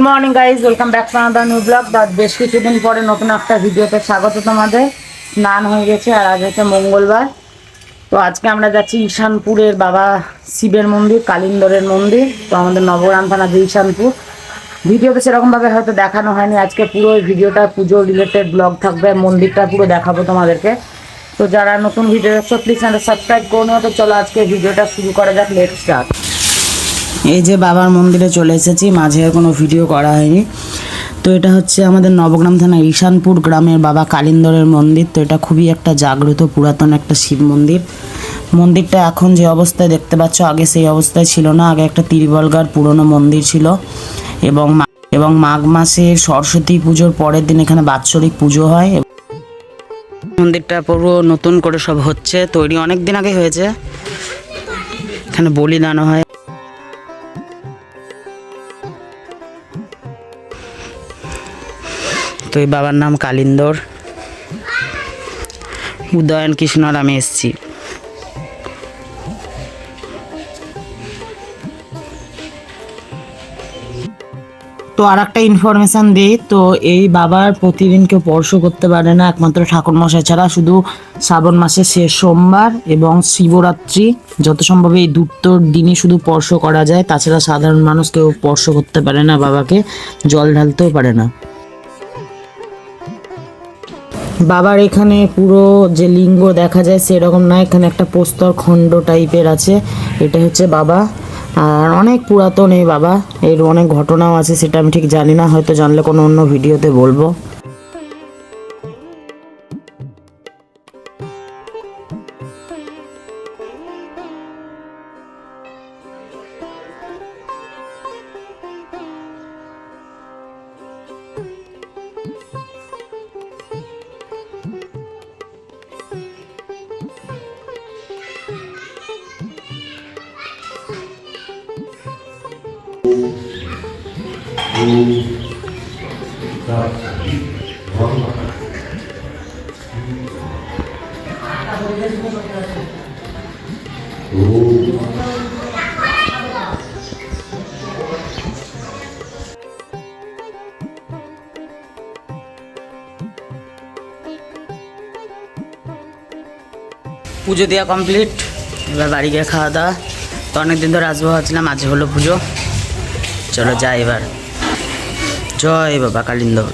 Good morning guys welcome back to another new blog বেশ কিছুদিন পরে নতুন একটা ভিডিওতে স্বাগত তোমাদের। স্নান হয়ে গেছে আর আজ হচ্ছে মঙ্গলবার। তো আজকে আমরা যাচ্ছি ঈশানপুরের বাবা শিবের মন্দির, কালিন্দরের মন্দির। তো আমাদের নবগ্রাম থানা যে ঈশানপুর। ভিডিওতে সেরকমভাবে হয়তো দেখানো হয়নি। আজকে পুরো এই ভিডিওটা, পুজো রিলেটেড ব্লগ থাকবে। মন্দিরটা পুরো দেখাবো তোমাদেরকে। তো যারা নতুন ভিডিও দেখছ প্লিজ চ্যানেল সাবস্ক্রাইব করে নিও। তো চলো আজকে ভিডিওটা শুরু করা যাক। লেট স্টার্ট এই যে বাবার মন্দিরে চলে এসেছি, মাঝে কোনো ভিডিও করা হয়নি। তো এটা হচ্ছে আমাদের নবগ্রাম থানা ঈশানপুর গ্রামের বাবা কালিন্দরের মন্দির। তো এটা খুবই একটা জাগ্রত পুরাতন একটা শিব মন্দির। মন্দিরটা এখন যে অবস্থায় দেখতে পাচ্ছ, আগে সেই অবস্থায় ছিল না। আগে একটা তিরবলগার পুরনো মন্দির ছিল। এবং এবং মাঘ মাসের সরস্বতী পুজোর পরের দিন এখানে বাৎসরিক পুজো হয়। মন্দিরটা পুরো নতুন করে সব হচ্ছে, তৈরি অনেক দিন আগে হয়েছে। এখানে বলিদান হয়। তো এই বাবার নাম কালিন্দর। উদয়ন কৃষ্ণ আর আমি এসছি। তো আর একটা ইনফরমেশান দিই, তো এই বাবার প্রতিদিন কেউ স্পর্শ করতে পারে না, একমাত্র ঠাকুর মশাই ছাড়া। শুধু শ্রাবণ মাসের শেষ সোমবার এবং শিবরাত্রি যত সম্ভব এই দুটোর দিনই শুধু স্পর্শ করা যায়। তাছাড়া সাধারণ মানুষ কেউ স্পর্শ করতে পারে না বাবাকে, জল ঢালতেও পারে না। বাবার এখানে পুরো যে লিঙ্গ দেখা যায় সেরকম না, এখানে একটা প্রস্তর খণ্ড টাইপের আছে, এটা হচ্ছে বাবা। আর অনেক পুরাতন এই বাবা, এর অনেক ঘটনাও আছে, সেটা আমি ঠিক জানি না, হয়তো জানলে কোনো অন্য ভিডিওতে বলব। পুজো দেওয়া কমপ্লিট এবার বাড়ি গিয়ে খাওয়া দাওয়া। তো অনেকদিন ধরে আসব, ভাবছিলাম আজ হলো পুজো। চলো যাই এবার। জয় বাবা কালিন্দর